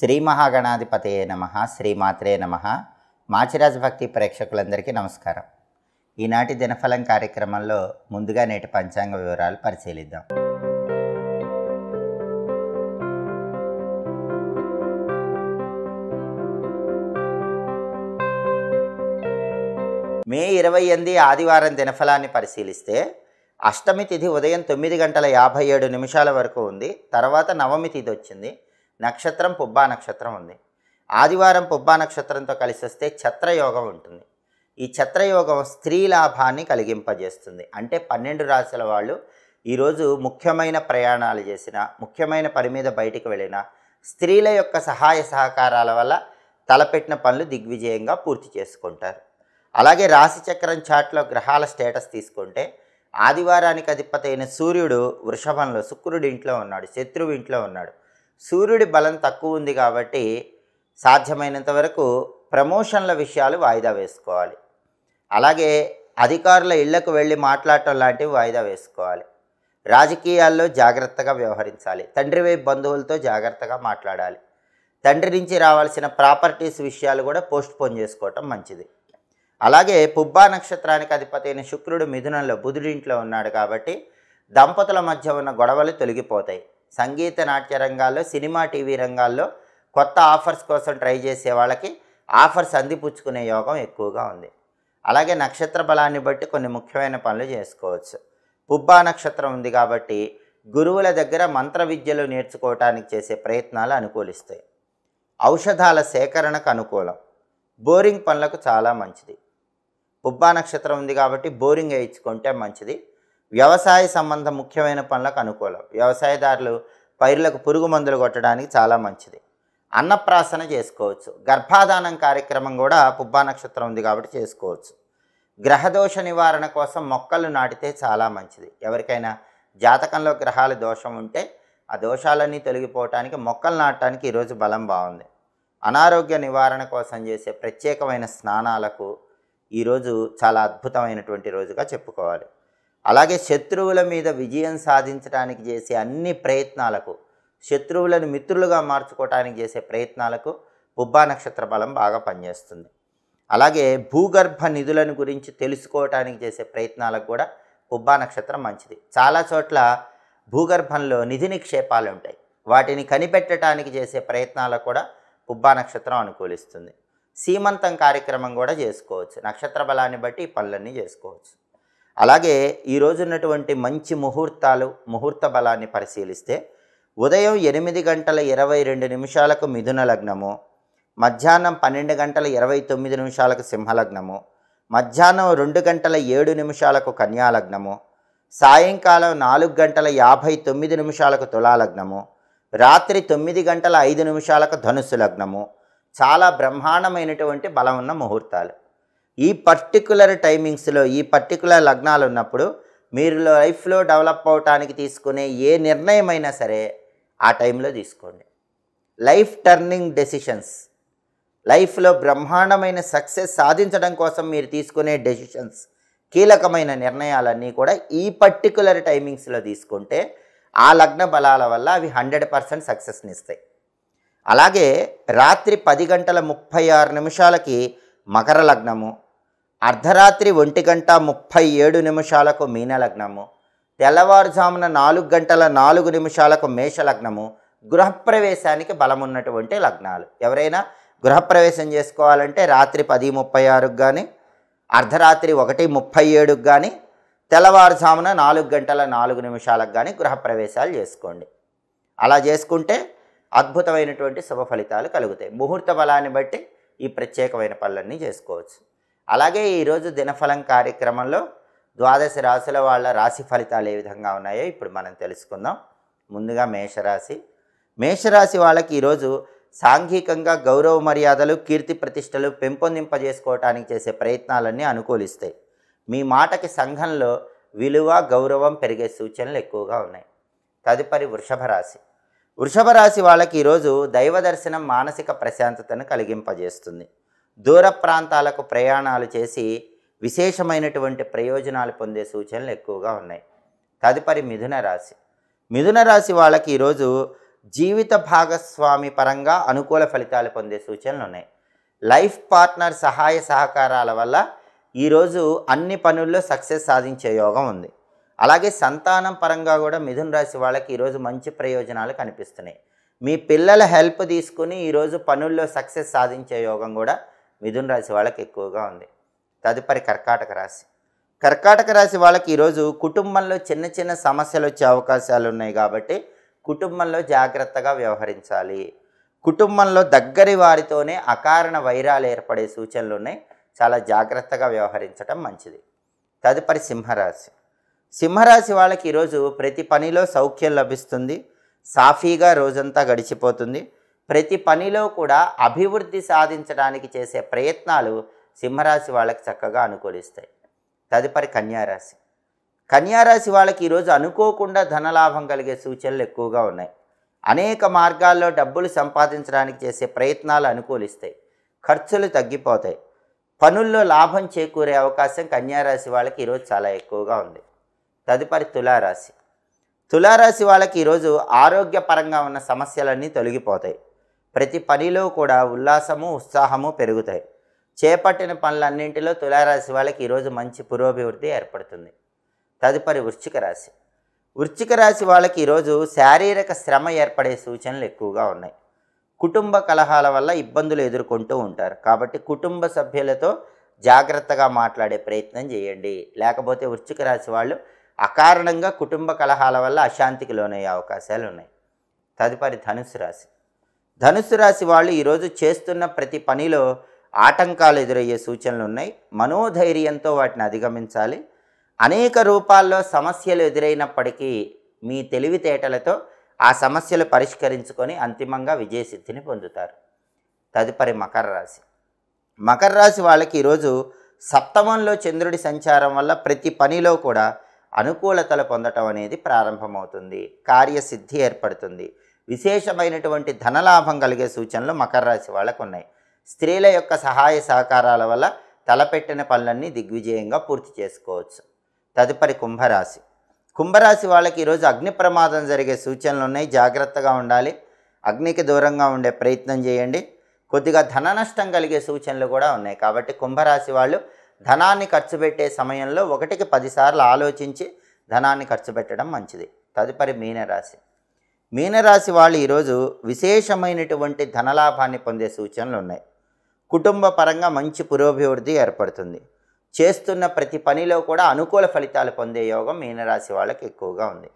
శ్రీ మహాగణాధిపతయే నమ శ్రీమాత్రే నమ. మాచిరాజ భక్తి ప్రేక్షకులందరికీ నమస్కారం. ఈనాటి దినఫలం కార్యక్రమంలో ముందుగా నేటి పంచాంగ వివరాలు పరిశీలిద్దాం. మే ఇరవై ఎనిమిది ఆదివారం దినఫలాన్ని పరిశీలిస్తే అష్టమి తిథి ఉదయం తొమ్మిది గంటల యాభై ఏడు నిమిషాల వరకు ఉంది. తర్వాత నవమి తిథి వచ్చింది. నక్షత్రం పుబ్బా నక్షత్రం ఉంది. ఆదివారం పుబ్బా నక్షత్రంతో కలిసి వస్తే ఛత్రయోగం ఉంటుంది. ఈ ఛత్రయోగం స్త్రీ లాభాన్ని కలిగింపజేస్తుంది. అంటే పన్నెండు రాశుల వాళ్ళు ఈరోజు ముఖ్యమైన ప్రయాణాలు చేసిన ముఖ్యమైన పని మీద బయటికి వెళ్ళిన స్త్రీల యొక్క సహాయ సహకారాల వల్ల తలపెట్టిన పనులు దిగ్విజయంగా పూర్తి చేసుకుంటారు. అలాగే రాశిచక్రం చాట్లో గ్రహాల స్టేటస్ తీసుకుంటే ఆదివారానికి అధిపతి అయిన సూర్యుడు వృషభంలో శుక్రుడి ఇంట్లో ఉన్నాడు శత్రువు ఇంట్లో ఉన్నాడు. సూర్యుడి బలం తక్కువ ఉంది కాబట్టి సాధ్యమైనంత వరకు ప్రమోషన్ల విషయాలు వాయిదా వేసుకోవాలి. అలాగే అధికారుల ఇళ్ళకు వెళ్ళి మాట్లాడటం లాంటివి వాయిదా వేసుకోవాలి. రాజకీయాల్లో జాగ్రత్తగా వ్యవహరించాలి. తండ్రి వైపు బంధువులతో జాగ్రత్తగా మాట్లాడాలి. తండ్రి నుంచి రావాల్సిన ప్రాపర్టీస్ విషయాలు కూడా పోస్ట్ పోన్ చేసుకోవటం మంచిది. అలాగే పుబ్బా నక్షత్రానికి అధిపతి అయిన శుక్రుడు మిథునంలో బుధుడింట్లో ఉన్నాడు కాబట్టి దంపతుల మధ్య ఉన్న గొడవలు తొలగిపోతాయి. సంగీత నాట్య రంగాల్లో సినిమా టీవీ రంగాల్లో కొత్త ఆఫర్స్ కోసం ట్రై చేసే వాళ్ళకి ఆఫర్స్ అందిపుచ్చుకునే యోగం ఎక్కువగా ఉంది. అలాగే నక్షత్ర బలాన్ని బట్టి కొన్ని ముఖ్యమైన పనులు చేసుకోవచ్చు. పుబ్బా నక్షత్రం ఉంది కాబట్టి గురువుల దగ్గర మంత్ర విద్యలు నేర్చుకోవటానికి చేసే ప్రయత్నాలు అనుకూలిస్తాయి. ఔషధాల సేకరణకు అనుకూలం. బోరింగ్ పనులకు చాలా మంచిది. పుబ్బా నక్షత్రం ఉంది కాబట్టి బోరింగ్ వేయించుకుంటే మంచిది. వ్యవసాయ సంబంధం ముఖ్యమైన పనులకు అనుకూలం. వ్యవసాయదారులు పైర్లకు పురుగు మందులు కొట్టడానికి చాలా మంచిది. అన్నప్రాసన చేసుకోవచ్చు. గర్భాధానం కార్యక్రమం కూడా పుబ్బా నక్షత్రం ఉంది కాబట్టి చేసుకోవచ్చు. గ్రహదోష నివారణ కోసం మొక్కలు నాటితే చాలా మంచిది. ఎవరికైనా జాతకంలో గ్రహాల దోషం ఉంటే ఆ దోషాలన్నీ తొలగిపోవటానికి మొక్కలు నాటడానికి ఈరోజు బలం బాగుంది. అనారోగ్య నివారణ కోసం చేసే ప్రత్యేకమైన స్నానాలకు ఈరోజు చాలా అద్భుతమైనటువంటి రోజుగా చెప్పుకోవాలి. అలాగే శత్రువుల మీద విజయం సాధించడానికి చేసే అన్ని ప్రయత్నాలకు శత్రువులను మిత్రులుగా మార్చుకోవటానికి చేసే ప్రయత్నాలకు పుబ్బా నక్షత్ర బలం బాగా పనిచేస్తుంది. అలాగే భూగర్భ నిధులను గురించి తెలుసుకోవటానికి చేసే ప్రయత్నాలకు కూడా పుబ్బా నక్షత్రం మంచిది. చాలా చోట్ల భూగర్భంలో నిధి నిక్షేపాలు ఉంటాయి. వాటిని కనిపెట్టడానికి చేసే ప్రయత్నాలకు కూడా పుబ్బా నక్షత్రం అనుకూలిస్తుంది. సీమంతం కార్యక్రమం కూడా చేసుకోవచ్చు. నక్షత్ర బలాన్ని బట్టి ఈ పనులన్నీ చేసుకోవచ్చు. అలాగే ఈరోజు ఉన్నటువంటి మంచి ముహూర్తాలు ముహూర్త బలాన్ని పరిశీలిస్తే ఉదయం ఎనిమిది గంటల ఇరవై రెండు నిమిషాలకు మిథున లగ్నము మధ్యాహ్నం పన్నెండు గంటల ఇరవై తొమ్మిది నిమిషాలకు సింహలగ్నము మధ్యాహ్నం రెండు గంటల ఏడు నిమిషాలకు కన్యాలగ్నము సాయంకాలం నాలుగు గంటల యాభై తొమ్మిది నిమిషాలకు తులాలగ్నము రాత్రి తొమ్మిది గంటల ఐదు నిమిషాలకు ధనుసు లగ్నము. చాలా బ్రహ్మాండమైనటువంటి బలం ఉన్న ముహూర్తాలు. ఈ పర్టికులర్ టైమింగ్స్లో ఈ పర్టికులర్ లగ్నాలు ఉన్నప్పుడు మీరు లైఫ్లో డెవలప్ అవటానికి తీసుకునే ఏ నిర్ణయమైనా సరే ఆ టైంలో తీసుకోండి. లైఫ్ టర్నింగ్ డెసిషన్స్ లైఫ్లో బ్రహ్మాండమైన సక్సెస్ సాధించడం కోసం మీరు తీసుకునే డెసిషన్స్ కీలకమైన నిర్ణయాలన్నీ కూడా ఈ పర్టికులర్ టైమింగ్స్లో తీసుకుంటే ఆ లగ్న బలాల వల్ల అవి హండ్రెడ్ పర్సెంట్ సక్సెస్ని ఇస్తాయి. అలాగే రాత్రి పది గంటల ముప్పై ఆరు నిమిషాలకి మకర లగ్నము అర్ధరాత్రి ఒంటి గంట ముప్పై ఏడు నిమిషాలకు మీన లగ్నము తెల్లవారుజామున నాలుగు గంటల నాలుగు నిమిషాలకు మేష లగ్నము గృహప్రవేశానికి బలం ఉన్నటువంటి లగ్నాలు. ఎవరైనా గృహప్రవేశం చేసుకోవాలంటే రాత్రి పది ముప్పై ఆరుకు కానీ అర్ధరాత్రి ఒకటి ముప్పై ఏడుకు కానీ తెల్లవారుజామున నాలుగు గంటల నాలుగు నిమిషాలకు కానీ గృహప్రవేశాలు చేసుకోండి. అలా చేసుకుంటే అద్భుతమైనటువంటి శుభ ఫలితాలు కలుగుతాయి. ముహూర్త బలాన్ని బట్టి ఈ ప్రత్యేకమైన పనులన్నీ చేసుకోవచ్చు. అలాగే ఈరోజు దినఫలం కార్యక్రమంలో ద్వాదశ రాశుల వాళ్ళ రాశి ఫలితాలు ఏ విధంగా ఉన్నాయో ఇప్పుడు మనం తెలుసుకుందాం. ముందుగా మేషరాశి. మేషరాశి వాళ్ళకి ఈరోజు సాంఘికంగా గౌరవ మర్యాదలు కీర్తి ప్రతిష్టలు పెంపొందింపజేసుకోవటానికి చేసే ప్రయత్నాలన్నీ అనుకూలిస్తాయి. మీ మాటకి సంఘంలో విలువ గౌరవం పెరిగే సూచనలు ఎక్కువగా ఉన్నాయి. తదుపరి వృషభ రాశి. వృషభ రాశి వాళ్ళకి ఈరోజు దైవ దర్శనం మానసిక ప్రశాంతతను కలిగింపజేస్తుంది. దూర ప్రాంతాలకు ప్రయాణాలు చేసి విశేషమైనటువంటి ప్రయోజనాలు పొందే సూచనలు ఎక్కువగా ఉన్నాయి. తదుపరి మిథున రాశి. మిథున రాశి వాళ్ళకి ఈరోజు జీవిత భాగస్వామి పరంగా అనుకూల ఫలితాలు పొందే సూచనలు ఉన్నాయి. లైఫ్ పార్ట్నర్ సహాయ సహకారాల వల్ల ఈరోజు అన్ని పనుల్లో సక్సెస్ సాధించే యోగం ఉంది. అలాగే సంతానం పరంగా కూడా మిథున రాశి వాళ్ళకి ఈరోజు మంచి ప్రయోజనాలు కనిపిస్తున్నాయి. మీ పిల్లల హెల్ప్ తీసుకుని ఈరోజు పనుల్లో సక్సెస్ సాధించే యోగం కూడా మిథున రాశి వాళ్ళకి ఎక్కువగా ఉంది. తదుపరి కర్కాటక రాశి. కర్కాటక రాశి వాళ్ళకి ఈరోజు కుటుంబంలో చిన్న చిన్న సమస్యలు వచ్చే అవకాశాలు ఉన్నాయి కాబట్టి కుటుంబంలో జాగ్రత్తగా వ్యవహరించాలి. కుటుంబంలో దగ్గరి వారితోనే అకారణ వైరాలు ఏర్పడే సూచనలు ఉన్నాయి. చాలా జాగ్రత్తగా వ్యవహరించడం మంచిది. తదుపరి సింహరాశి. సింహరాశి వాళ్ళకి ఈరోజు ప్రతి పనిలో సౌఖ్యం లభిస్తుంది. సాఫీగా రోజంతా గడిచిపోతుంది. ప్రతి పనిలో కూడా అభివృద్ధి సాధించడానికి చేసే ప్రయత్నాలు సింహరాశి వాళ్ళకి చక్కగా అనుకూలిస్తాయి. తదుపరి కన్యారాశి. కన్యారాశి వాళ్ళకి ఈరోజు అనుకోకుండా ధనలాభం కలిగే సూచనలు ఎక్కువగా ఉన్నాయి. అనేక మార్గాల్లో డబ్బులు సంపాదించడానికి చేసే ప్రయత్నాలు అనుకూలిస్తాయి. ఖర్చులు తగ్గిపోతాయి. పనుల్లో లాభం చేకూరే అవకాశం కన్యారాశి వాళ్ళకి ఈరోజు చాలా ఎక్కువగా ఉంది. తదుపరి తులారాశి. తులారాశి వాళ్ళకి ఈరోజు ఆరోగ్యపరంగా ఉన్న సమస్యలన్నీ తొలగిపోతాయి. ప్రతి పనిలో కూడా ఉల్లాసము ఉత్సాహము పెరుగుతాయి. చేపట్టిన పనులన్నింటిలో తులారాశి వాళ్ళకి ఈరోజు మంచి పురోభివృద్ధి ఏర్పడుతుంది. తదుపరి వృశ్చిక రాశి. వృశ్చిక రాశి వాళ్ళకి ఈరోజు శారీరక శ్రమ ఏర్పడే సూచనలు ఎక్కువగా ఉన్నాయి. కుటుంబ కలహాల వల్ల ఇబ్బందులు ఎదుర్కొంటూ ఉంటారు. కాబట్టి కుటుంబ సభ్యులతో జాగ్రత్తగా మాట్లాడే ప్రయత్నం చేయండి. లేకపోతే వృశ్చిక రాశి వాళ్ళు అకారణంగా కుటుంబ కలహాల వల్ల అశాంతికి లోనయ్యే అవకాశాలు ఉన్నాయి. తదుపరి ధనుసు రాశి. ధనుసు రాశి వాళ్ళు ఈరోజు చేస్తున్న ప్రతి పనిలో ఆటంకాలు ఎదురయ్యే సూచనలు ఉన్నాయి. మనోధైర్యంతో వాటిని అధిగమించాలి. అనేక రూపాల్లో సమస్యలు ఎదురైనప్పటికీ మీ తెలివితేటలతో ఆ సమస్యలు పరిష్కరించుకొని అంతిమంగా విజయసిద్ధిని పొందుతారు. తదుపరి మకర రాశి. మకర రాశి వాళ్ళకి ఈరోజు సప్తమంలో చంద్రుడి సంచారం వల్ల ప్రతి పనిలో కూడా అనుకూలతలు పొందటం అనేది ప్రారంభమవుతుంది. కార్యసిద్ధి ఏర్పడుతుంది. విశేషమైనటువంటి ధనలాభం కలిగే సూచనలు మకర రాశి వాళ్ళకు ఉన్నాయి స్త్రీల యొక్క సహాయ సహకారాల వల్ల తలపెట్టిన పనులన్నీ దిగ్విజయంగా పూర్తి చేసుకోవచ్చు. తదుపరి కుంభరాశి. కుంభరాశి వాళ్ళకి ఈరోజు అగ్ని ప్రమాదం జరిగే సూచనలు ఉన్నాయి. జాగ్రత్తగా ఉండాలి. అగ్నికి దూరంగా ఉండే ప్రయత్నం చేయండి. కొద్దిగా ధన నష్టం కలిగే సూచనలు కూడా ఉన్నాయి. కాబట్టి కుంభరాశి వాళ్ళు ధనాన్ని ఖర్చు పెట్టే సమయంలో ఒకటికి పదిసార్లు ఆలోచించి ధనాన్ని ఖర్చు పెట్టడం మంచిది. తదుపరి మీనరాశి. మీనరాశి వాళ్ళు ఈరోజు విశేషమైనటువంటి ధనలాభాన్ని పొందే సూచనలు ఉన్నాయి. కుటుంబ పరంగా మంచి పురోభివృద్ధి ఏర్పడుతుంది. చేస్తున్న ప్రతి పనిలో కూడా అనుకూల ఫలితాలు పొందే యోగం మీనరాశి వాళ్ళకి ఎక్కువగా ఉంది.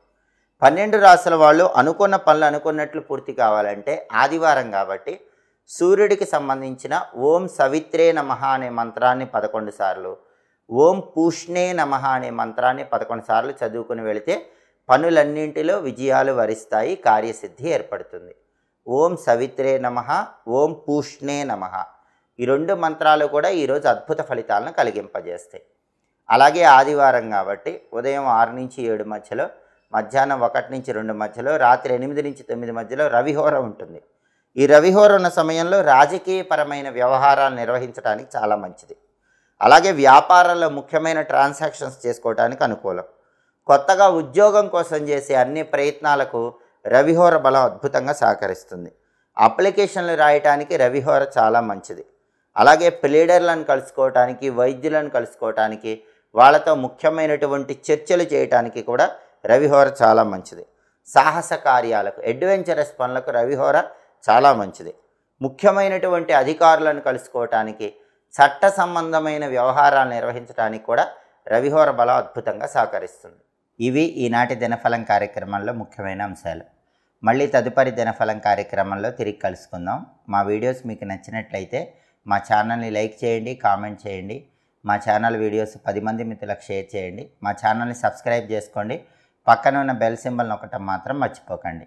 పన్నెండు రాశుల వాళ్ళు అనుకున్న పనులు అనుకున్నట్లు పూర్తి కావాలంటే ఆదివారం కాబట్టి సూర్యుడికి సంబంధించిన ఓం సవిత్రే నమః అనే మంత్రాన్ని పదకొండు సార్లు ఓం పూష్ణే నమః అనే మంత్రాన్ని పదకొండు సార్లు చదువుకుని వెళితే పనులన్నింటిలో విజయాలు వరిస్తాయి కార్యసిద్ధి ఏర్పడుతుంది. ఓం సవిత్రే నమః ఓం పూష్ణే నమః. ఈ రెండు మంత్రాలు కూడా ఈరోజు అద్భుత ఫలితాలను కలిగింపజేస్తాయి. అలాగే ఆదివారం కాబట్టి ఉదయం ఆరు నుంచి ఏడు మధ్యలో మధ్యాహ్నం ఒకటి నుంచి రెండు మధ్యలో రాత్రి ఎనిమిది నుంచి తొమ్మిది మధ్యలో రవిహోర ఉంటుంది. ఈ రవిహోర ఉన్న సమయంలో రాజకీయపరమైన వ్యవహారాలు నిర్వహించడానికి చాలా మంచిది. అలాగే వ్యాపారాల్లో ముఖ్యమైన ట్రాన్సాక్షన్స్ చేసుకోవడానికి అనుకూలం. కొత్తగా ఉద్యోగం కోసం చేసే అన్ని ప్రయత్నాలకు రవిహోర బలం అద్భుతంగా సహకరిస్తుంది. అప్లికేషన్లు రాయటానికి రవిహోర చాలా మంచిది. అలాగే ప్లీడర్లను కలుసుకోవటానికి వైద్యులను కలుసుకోవటానికి వాళ్ళతో ముఖ్యమైనటువంటి చర్చలు చేయటానికి కూడా రవిహోర చాలా మంచిది. సాహస కార్యాలకు అడ్వెంచరస్ పనులకు రవిహోర చాలా మంచిది. ముఖ్యమైనటువంటి అధికారులను కలుసుకోవటానికి చట్ట సంబంధమైన వ్యవహారాలు నిర్వహించడానికి కూడా రవిహోర బలం అద్భుతంగా సహకరిస్తుంది. ఇవి ఈనాటి దినఫలం కార్యక్రమంలో ముఖ్యమైన అంశాలు. మళ్ళీ తదుపరి దినఫలం కార్యక్రమంలో తిరిగి కలుసుకుందాం. మా వీడియోస్ మీకు నచ్చినట్లయితే మా ఛానల్ని లైక్ చేయండి కామెంట్ చేయండి. మా ఛానల్ వీడియోస్ పది మంది మిత్రులకు షేర్ చేయండి. మా ఛానల్ని సబ్స్క్రైబ్ చేసుకోండి. పక్కన ఉన్న బెల్ సింబల్ నొక్కటం మాత్రం మర్చిపోకండి.